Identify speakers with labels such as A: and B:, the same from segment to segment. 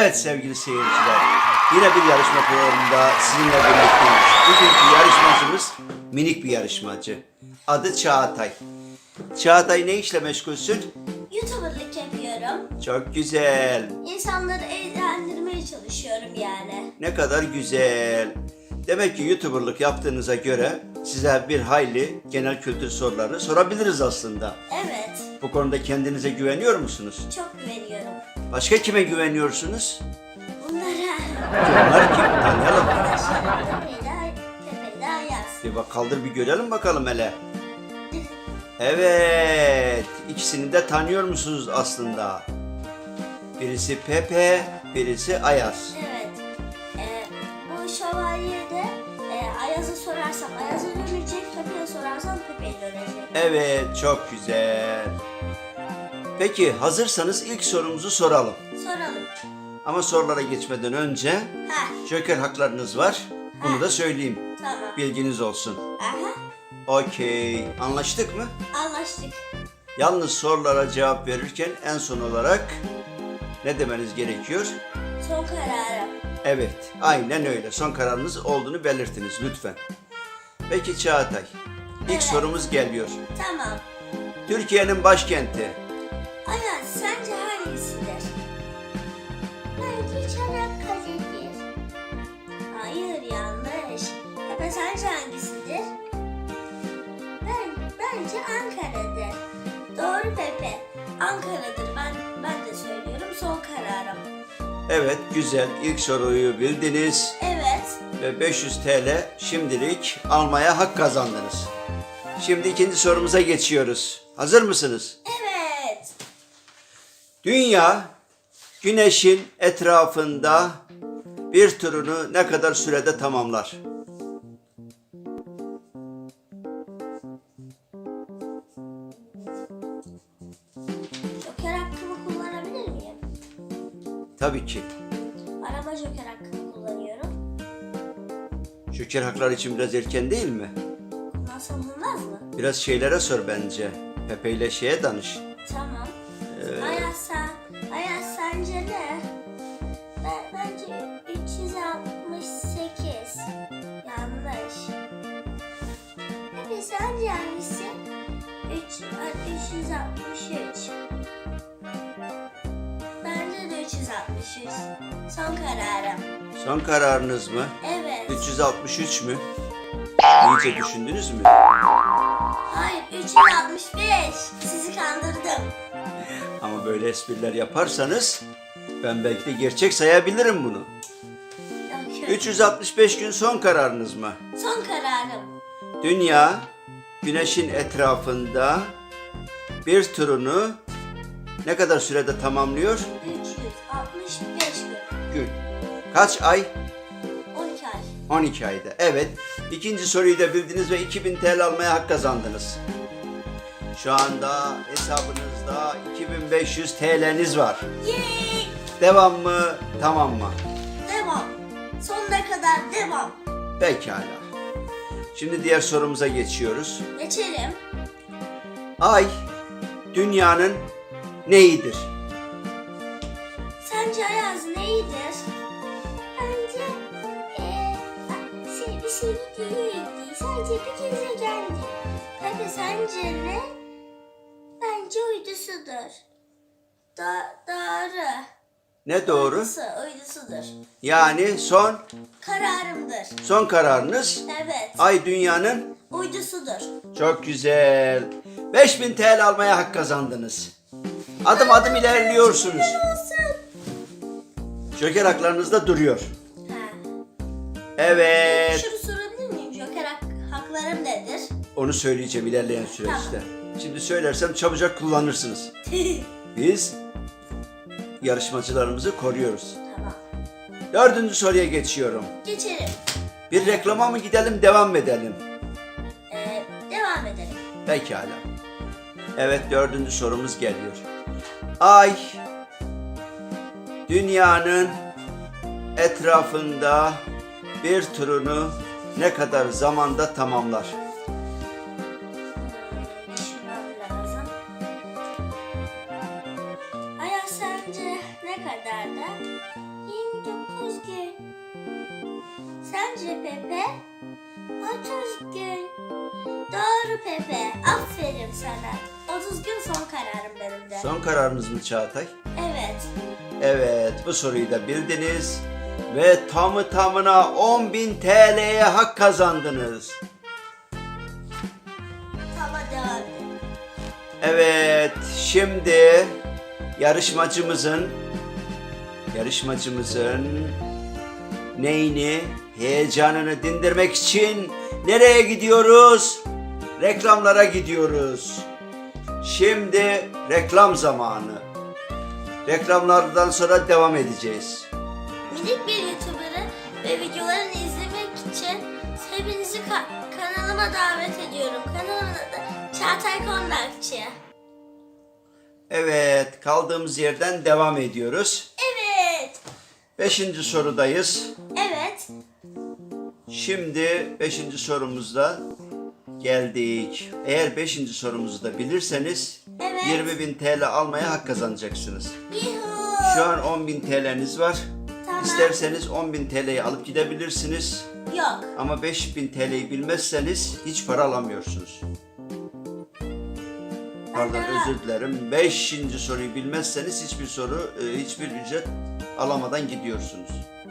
A: Evet sevgili seyirciler, yine bir yarışma programında sizinle birlikteyiz. Bugünkü yarışmacımız minik bir yarışmacı. Adı Çağatay. Çağatay ne işle meşgulsün?
B: YouTuber'lık yapıyorum.
A: Çok güzel.
B: İnsanları eğlendirmeye çalışıyorum yani.
A: Ne kadar güzel. Demek ki YouTuber'lık yaptığınıza göre size bir hayli genel kültür soruları sorabiliriz aslında.
B: Evet,
A: Bu konuda kendinize güveniyor musunuz?
B: çok güveniyorum.
A: Başka kime güveniyorsunuz?
B: Bunlara
A: Onlar kim? Tanıyalım.
B: Pepe'yle, Pepe'yle Ayaz.
A: Bir bak kaldır bir görelim bakalım hele. Evet, ikisini de tanıyor musunuz aslında? Birisi Pepe, birisi Ayaz.
B: Evet, e, bu şövalyede e, Ayaz'a sorarsam Ayaz'a dönecek, Pepe'ye sorarsam Pepe'ye dönecek.
A: Evet, çok güzel. Peki hazırsanız ilk sorumuzu soralım.
B: Soralım.
A: Ama sorulara geçmeden önce
B: Ha,
A: Joker haklarınız var. Bunu da söyleyeyim.
B: tamam.
A: Bilginiz olsun.
B: Aha,
A: Okey, anlaştık mı?
B: anlaştık.
A: Yalnız sorulara cevap verirken en son olarak ne demeniz gerekiyor?
B: Son kararım.
A: Evet, aynen öyle. Son kararınız olduğunu belirtiniz lütfen. Peki Çağatay, ilk
B: Evet.
A: sorumuz geliyor.
B: Tamam.
A: Türkiye'nin başkenti.
B: Ayaz, sence hangisidir? Bence Çanakkale'dir. Hayır, yanlış. Pepe sence hangisidir? Ben, bence Ankara'dır. Doğru Pepe. Ankara'dır. Ben, ben de söylüyorum. Son kararım.
A: Evet, güzel. İlk soruyu bildiniz
B: Evet.
A: ve 500 TL şimdilik almaya hak kazandınız. Şimdi ikinci sorumuza geçiyoruz. Hazır mısınız?
B: Evet.
A: Dünya Güneş'in etrafında bir turunu ne kadar sürede tamamlar?
B: Joker hakkımı kullanabilir miyim?
A: Tabii ki.
B: Araba Joker hakkımı kullanıyorum.
A: Şükür haklar için biraz erken değil mi?
B: Kullansam olmaz mı?
A: Biraz şeylere sor bence. Pepe ile şeye danış.
B: 363. Son kararım.
A: Son kararınız mı?
B: Evet.
A: 363 mü? İyice düşündünüz mü?
B: Hayır 365. Sizi kandırdım.
A: Ama böyle espriler yaparsanız ben belki de gerçek sayabilirim bunu.
B: Yok, yok.
A: 365 gün son kararınız mı?
B: Son kararım.
A: Dünya Güneş'in etrafında bir turunu ne kadar sürede tamamlıyor?
B: 365 gün.
A: Gün. Kaç ay?
B: 12 ay.
A: 12 ayda. Evet. İkinci soruyu da bildiniz ve 2000 TL almaya hak kazandınız. Şu anda hesabınızda 2500 TL'niz var.
B: Yay!
A: Devam mı? Tamam mı?
B: Devam. Sonuna kadar devam.
A: Pekala. Şimdi diğer sorumuza geçiyoruz.
B: Geçelim.
A: Ay dünyanın neyidir?
B: Sence Ayaz neydir? Şey değil. Sadece bir gezegendi. Pepe sence ne? Bence uydusudur. Da doğru.
A: Ne doğru?
B: Uydusu, uydusudur.
A: Yani son
B: Kararımdır.
A: son kararınız
B: Evet.
A: Ay dünyanın
B: Uydusudur.
A: çok güzel. 5000 TL almaya hak kazandınız. Adım adım ilerliyorsunuz. Joker haklarınızda duruyor.
B: Ha.
A: Evet.
B: Şunu sorabilir miyim? Joker hak, haklarım nedir?
A: Onu söyleyeceğim ilerleyen süreçte. Şimdi söylersem çabucak kullanırsınız. Biz yarışmacılarımızı koruyoruz.
B: tamam.
A: Dördüncü soruya geçiyorum.
B: Geçelim.
A: Bir reklama mı gidelim, devam mı edelim?
B: Ee, devam edelim.
A: Pekala. Evet, dördüncü sorumuz geliyor. Ay, dünyanın etrafında bir turunu ne kadar zamanda tamamlar?
B: Düşünmem ne kadar 29 gün. Sence Pepe? 30 gün. Doğru Pepe. Aferin sana. 30 gün son kararım benim de.
A: Son kararınız mı Çağatay?
B: Evet.
A: Evet bu soruyu da bildiniz. Ve tamı tamına 10.000 TL'ye hak kazandınız.
B: Tamam.
A: Evet, şimdi yarışmacımızın yarışmacımızın neyini, heyecanını dindirmek için nereye gidiyoruz? Reklamlara gidiyoruz. Şimdi reklam zamanı. Reklamlardan sonra devam edeceğiz.
B: Minik bir YouTuber'ı ve videolarını izlemek için hepinizi ka- kanalıma davet ediyorum. Kanalımın adı Çağatay Kondakçı.
A: Evet, kaldığımız yerden devam ediyoruz.
B: Evet.
A: Beşinci sorudayız.
B: Evet.
A: Şimdi 5. sorumuzda geldik. Eğer 5. sorumuzu da bilirseniz
B: Evet.
A: 20.000 TL almaya hak kazanacaksınız.
B: Yuhu.
A: Şu an 10.000 TL'niz var. İsterseniz 10.000 TL'yi alıp gidebilirsiniz.
B: Yok.
A: Ama 5.000 TL'yi bilmezseniz hiç para alamıyorsunuz. Pardon özür dilerim. 5. soruyu bilmezseniz hiçbir soru, e, hiçbir ücret alamadan gidiyorsunuz.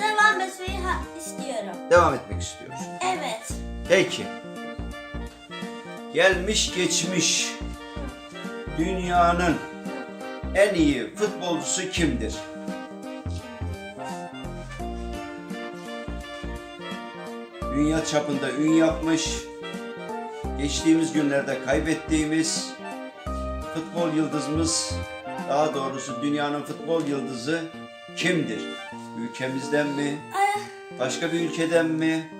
B: Devam etmeyi istiyorum.
A: Devam etmek istiyoruz.
B: Evet.
A: Peki. Gelmiş geçmiş dünyanın en iyi futbolcusu kimdir? Dünya çapında ün yapmış, geçtiğimiz günlerde kaybettiğimiz futbol yıldızımız, daha doğrusu dünyanın futbol yıldızı kimdir? Ülkemizden mi? Başka bir ülkeden mi?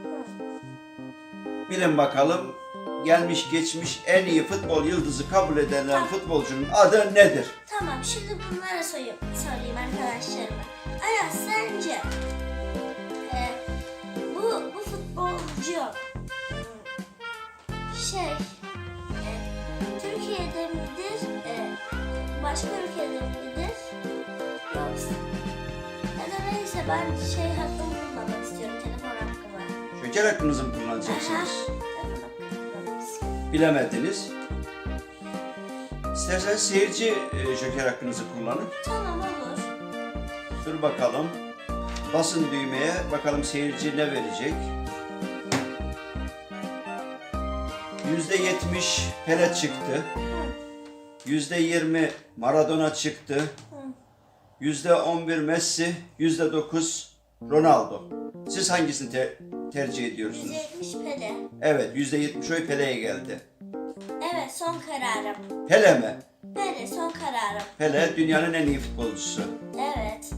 A: Bilin bakalım gelmiş geçmiş en iyi futbol yıldızı kabul edilen futbolcunun adı nedir?
B: tamam şimdi bunlara sorayım, sorayım arkadaşlarıma. Futbolcu şey e, Türkiye'de midir? E, başka ülkede midir? Yoksa ya da neyse ben şey hakkımı kullanmak istiyorum telefon hakkımı.
A: Şeker hakkınızı mı kullanacaksınız? Bilemediniz. İsterseniz seyirci e, şeker hakkınızı kullanın.
B: Tamam olur.
A: Dur bakalım. Basın düğmeye bakalım seyirci ne verecek. Yüzde yetmiş Pele çıktı. Yüzde yirmi Maradona çıktı. Yüzde on bir Messi, yüzde dokuz Ronaldo. Siz hangisini te- tercih ediyorsunuz?
B: 170 Pele.
A: Evet, yüzde yetmiş oy Pele'ye geldi.
B: Evet son kararım.
A: Pele mi?
B: Pele son kararım.
A: Pele dünyanın en iyi futbolcusu.
B: Evet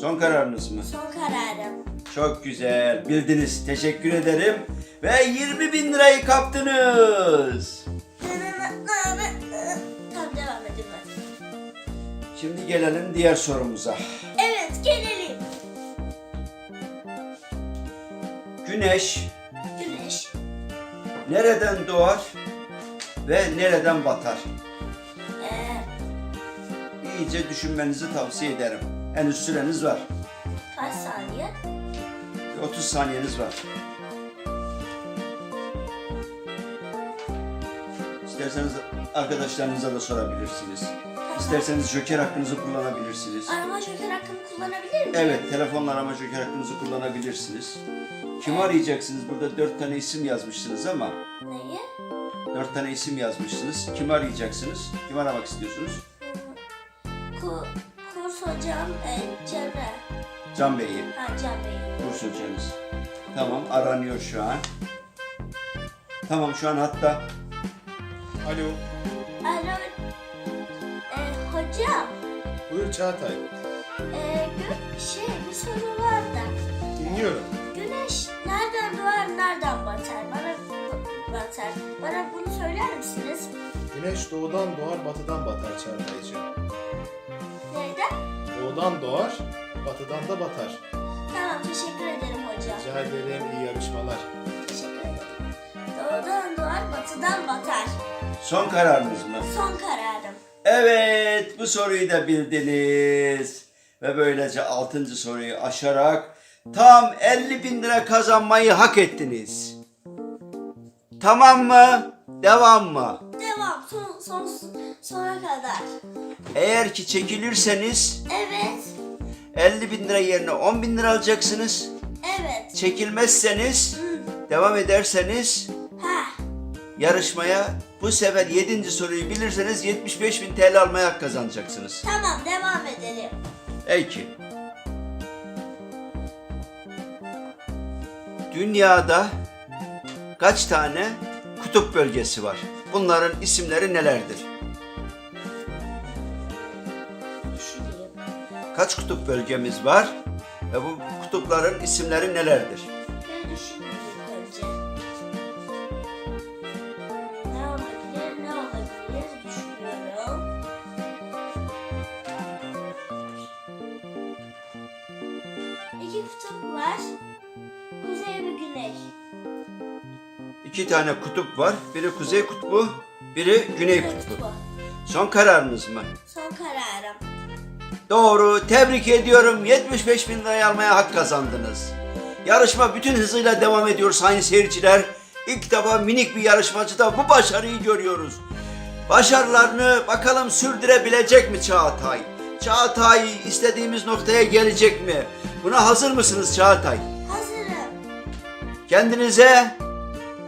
A: Son kararınız mı?
B: son kararım.
A: Çok güzel, bildiniz. Teşekkür ederim. Ve 20 bin lirayı kaptınız.
B: Tamam devam edin hadi.
A: Şimdi gelelim diğer sorumuza.
B: Evet gelelim.
A: Güneş
B: Güneş.
A: nereden doğar ve nereden batar?
B: Ee,
A: İyice düşünmenizi tavsiye ederim. Henüz süreniz var.
B: saniye?
A: 30 saniyeniz var. İsterseniz arkadaşlarınıza da sorabilirsiniz. İsterseniz joker hakkınızı kullanabilirsiniz.
B: Arama joker hakkımı kullanabilir miyim?
A: Evet, telefonla arama joker hakkınızı kullanabilirsiniz. Kim arayacaksınız? Burada dört tane isim yazmışsınız ama
B: Neyi?
A: dört tane isim yazmışsınız. Kim arayacaksınız? Kim aramak istiyorsunuz?
B: Ku, kurs hocam e, Cemre.
A: Can Bey'i,
B: Ha Can Bey.
A: Hocanız. Tamam, aranıyor şu an. Tamam, şu an hatta.
C: Alo,
B: Alo. E, hocam.
C: buyur Çağatay.
B: E, gö- şey bir soru var da.
C: Dinliyorum.
B: Güneş nereden doğar, nereden batar? Bana batar. Bana bunu söyler misiniz?
C: Güneş doğudan doğar, batıdan batar Çağataycığım.
B: Neyden?
C: Doğudan doğar, batıdan da batar.
B: Tamam, teşekkür ederim hocam.
C: Rica ederim, iyi yarışmalar.
B: Teşekkür ederim. Doğudan doğar, batıdan batar.
A: Son kararınız mı?
B: Son kararım.
A: Evet, bu soruyu da bildiniz. Ve böylece altıncı soruyu aşarak Tam 50 bin lira kazanmayı hak ettiniz. Tamam mı? Devam mı?
B: Devam. Son, son, sona kadar.
A: Eğer ki çekilirseniz
B: Evet.
A: 50 bin lira yerine 10 bin lira alacaksınız.
B: Evet.
A: Çekilmezseniz,
B: Hı.
A: devam ederseniz
B: Ha.
A: yarışmaya bu sefer 7. soruyu bilirseniz 75 bin TL almaya hak kazanacaksınız.
B: Tamam devam edelim.
A: Peki. Dünyada kaç tane kutup bölgesi var? Bunların isimleri nelerdir? Kaç kutup bölgemiz var? Ve bu kutupların isimleri nelerdir?
B: Düşüneyim ilk önce. Ne olabilir, ne olabilir düşünüyorum. İki kutup var. Kuzey ve güney.
A: İki tane kutup var. Biri kuzey kutbu, biri güney kutbu. Son kararınız mı? Doğru. Tebrik ediyorum. 75 bin lirayı almaya hak kazandınız. Yarışma bütün hızıyla devam ediyor sayın seyirciler. İlk defa minik bir yarışmacıda bu başarıyı görüyoruz. Başarılarını bakalım sürdürebilecek mi Çağatay? Çağatay istediğimiz noktaya gelecek mi? Buna hazır mısınız Çağatay?
B: Hazırım.
A: Kendinize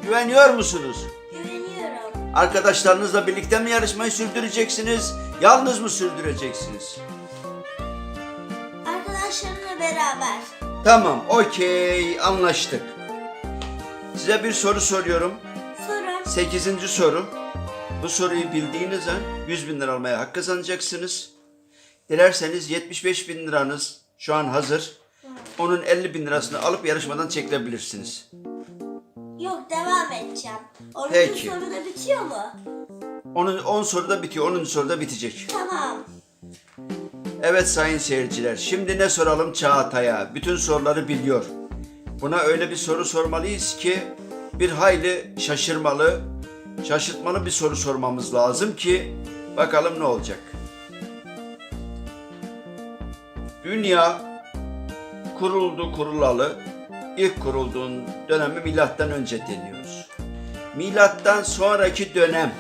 A: güveniyor musunuz?
B: Güveniyorum.
A: Arkadaşlarınızla birlikte mi yarışmayı sürdüreceksiniz? Yalnız mı sürdüreceksiniz?
B: Arkadaşlarımla beraber.
A: Tamam, okey, anlaştık. Size bir soru soruyorum.
B: Sorun.
A: Sekizinci soru. Bu soruyu bildiğiniz an 100 bin lira almaya hak kazanacaksınız. Dilerseniz 75 bin liranız şu an hazır. Onun 50 bin lirasını alıp yarışmadan çekilebilirsiniz.
B: Yok devam edeceğim. Onuncu
A: Peki.
B: soruda bitiyor mu?
A: Onun 10 soruda bitiyor, 10. soruda bitecek.
B: Tamam.
A: Evet sayın seyirciler, şimdi ne soralım Çağatay'a? Bütün soruları biliyor. Buna öyle bir soru sormalıyız ki bir hayli şaşırmalı, şaşırtmalı bir soru sormamız lazım ki bakalım ne olacak. Dünya kuruldu kurulalı. İlk kurulduğun dönemi milattan önce deniyoruz. Milattan sonraki dönem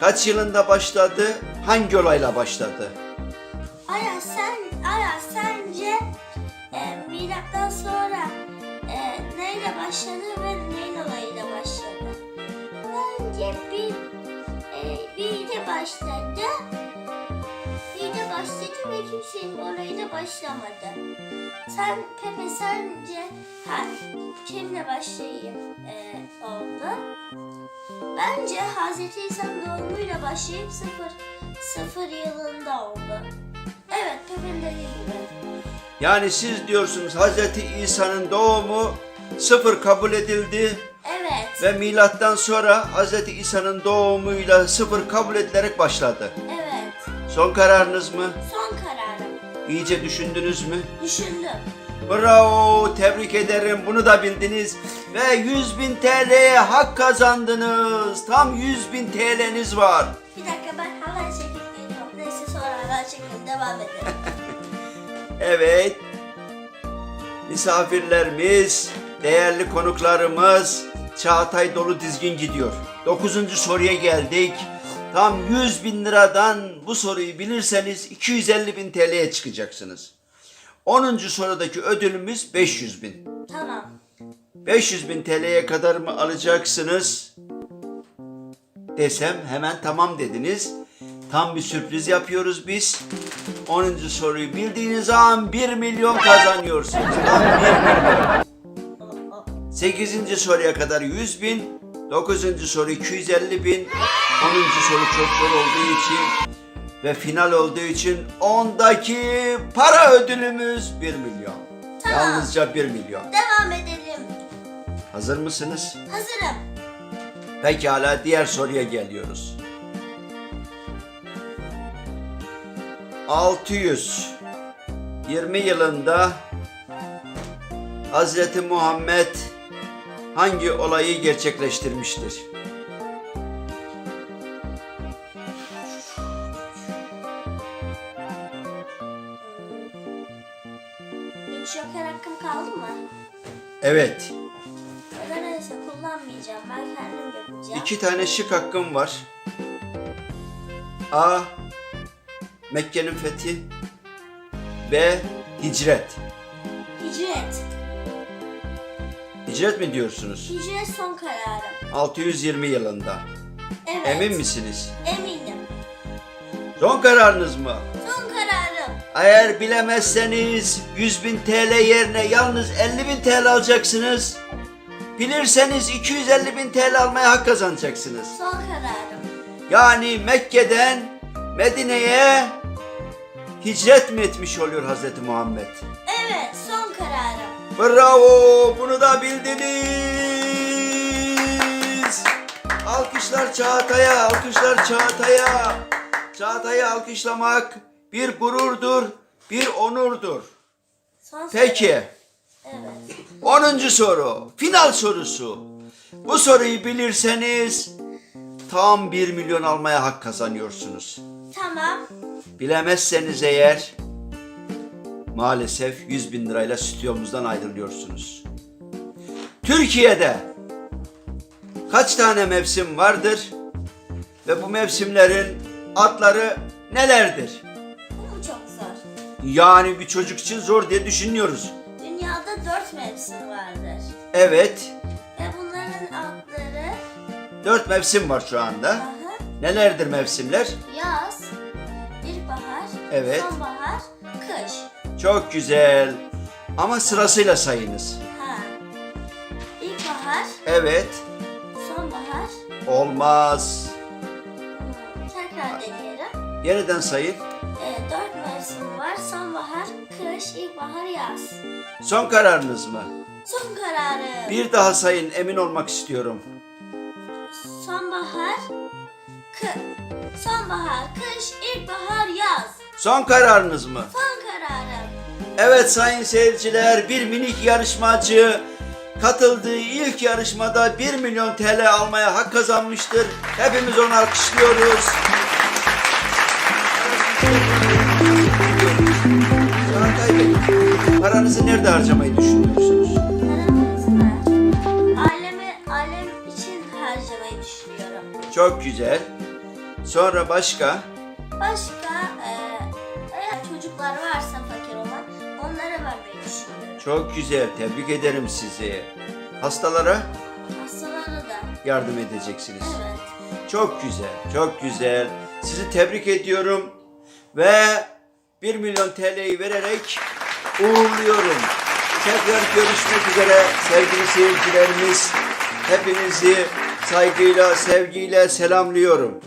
A: kaç yılında başladı? Hangi olayla başladı?
B: Başladı ve neyin olayıyla başladı? Bence bir e, biriyle başladı. Biriyle başladı ve kimsenin olayıyla başlamadı. Sen Pepe sence ha, kimle başlayayım e, oldu? Bence Hazreti İsa'nın doğumuyla başlayıp sıfır, sıfır yılında oldu. Evet, Pepe'nin dediği gibi.
A: Yani siz diyorsunuz Hz. İsa'nın doğumu sıfır kabul edildi
B: Evet,
A: ve milattan sonra Hz. İsa'nın doğumuyla sıfır kabul edilerek başladı.
B: evet.
A: Son kararınız mı?
B: Son kararım.
A: İyice düşündünüz mü?
B: Düşündüm.
A: Bravo, tebrik ederim. Bunu da bildiniz. Ve 100 bin TL'ye hak kazandınız. Tam 100 bin TL'niz var.
B: Bir dakika ben halay çekip geliyorum. Neyse sonra halay çekip devam edelim.
A: Evet. Misafirlerimiz, değerli konuklarımız Çağatay dolu dizgin gidiyor. Dokuzuncu soruya geldik. Tam 100 bin liradan bu soruyu bilirseniz 250 bin TL'ye çıkacaksınız. 10. sorudaki ödülümüz 500 bin.
B: tamam.
A: 500 bin TL'ye kadar mı alacaksınız? Desem hemen tamam dediniz. Tam bir sürpriz yapıyoruz biz. 10. soruyu bildiğiniz an 1 milyon kazanıyorsunuz. Tam 1 milyon. 8. soruya kadar 100 bin. 9. soru 250 bin. 10. soru çok zor olduğu için ve final olduğu için 10'daki para ödülümüz 1 milyon.
B: Tamam.
A: Yalnızca 1 milyon.
B: Devam edelim.
A: Hazır mısınız?
B: Hazırım.
A: Pekala diğer soruya geliyoruz. 620 yılında Hazreti Muhammed hangi olayı gerçekleştirmiştir?
B: Hiç joker hakkı
A: Evet.
B: Ya da neyse kullanmayacağım. Ben kendim yapacağım.
A: İki tane şık hakkım var. A. Mekke'nin fethi. B. Hicret.
B: Hicret
A: mi diyorsunuz?
B: Hicret son kararım.
A: 620 yılında.
B: Evet.
A: Emin misiniz?
B: Eminim.
A: Son kararınız mı?
B: Son kararım.
A: Eğer bilemezseniz 100 bin TL yerine yalnız 50 bin TL alacaksınız. Bilirseniz 250 bin TL almaya hak kazanacaksınız.
B: Son kararım.
A: Yani Mekke'den Medine'ye hicret mi etmiş oluyor Hazreti Muhammed?
B: Evet son.
A: Bravo! Bunu da bildiniz. Alkışlar Çağatay'a, alkışlar Çağatay'a. Çağatay'ı alkışlamak bir gururdur, bir onurdur.
B: Son
A: Peki,
B: Evet.
A: 10. soru, final sorusu. Bu soruyu bilirseniz tam 1 milyon almaya hak kazanıyorsunuz.
B: Tamam.
A: Bilemezseniz eğer maalesef 100 bin lirayla stüdyomuzdan ayrılıyorsunuz. Türkiye'de kaç tane mevsim vardır ve bu mevsimlerin adları nelerdir?
B: Bu mu çok zor?
A: Yani bir çocuk için zor diye düşünüyoruz.
B: Dünyada dört mevsim vardır.
A: Evet,
B: Ve bunların adları
A: dört mevsim var şu anda.
B: aha,
A: Nelerdir mevsimler?
B: yaz, ilkbahar,
A: Evet.
B: sonbahar.
A: Çok güzel. Ama sırasıyla sayınız.
B: Ha. İlkbahar,
A: Evet,
B: sonbahar,
A: olmaz.
B: tekrar deneyelim.
A: Yeniden sayın.
B: Ee, dört mevsim var. Sonbahar, kış, ilkbahar, yaz.
A: Son kararınız mı?
B: Son kararı.
A: Bir daha sayın emin olmak istiyorum.
B: Sonbahar, kı sonbahar, kış, ilkbahar, yaz.
A: Son kararınız mı?
B: Son.
A: Evet sayın seyirciler bir minik yarışmacı katıldığı ilk yarışmada 1 milyon TL almaya hak kazanmıştır. Hepimiz onu alkışlıyoruz. Paranızı nerede harcamayı düşünüyorsunuz?
B: Paramız mı? Ailemi, ailem için harcamayı düşünüyorum.
A: Çok güzel. Sonra başka?
B: Başka
A: Çok güzel. Tebrik ederim sizi. Hastalara
B: Hastalara da.
A: yardım edeceksiniz.
B: Evet.
A: Çok güzel, çok güzel. Sizi tebrik ediyorum ve 1 milyon TL'yi vererek uğurluyorum. Tekrar görüşmek üzere sevgili seyircilerimiz. Hepinizi saygıyla, sevgiyle selamlıyorum.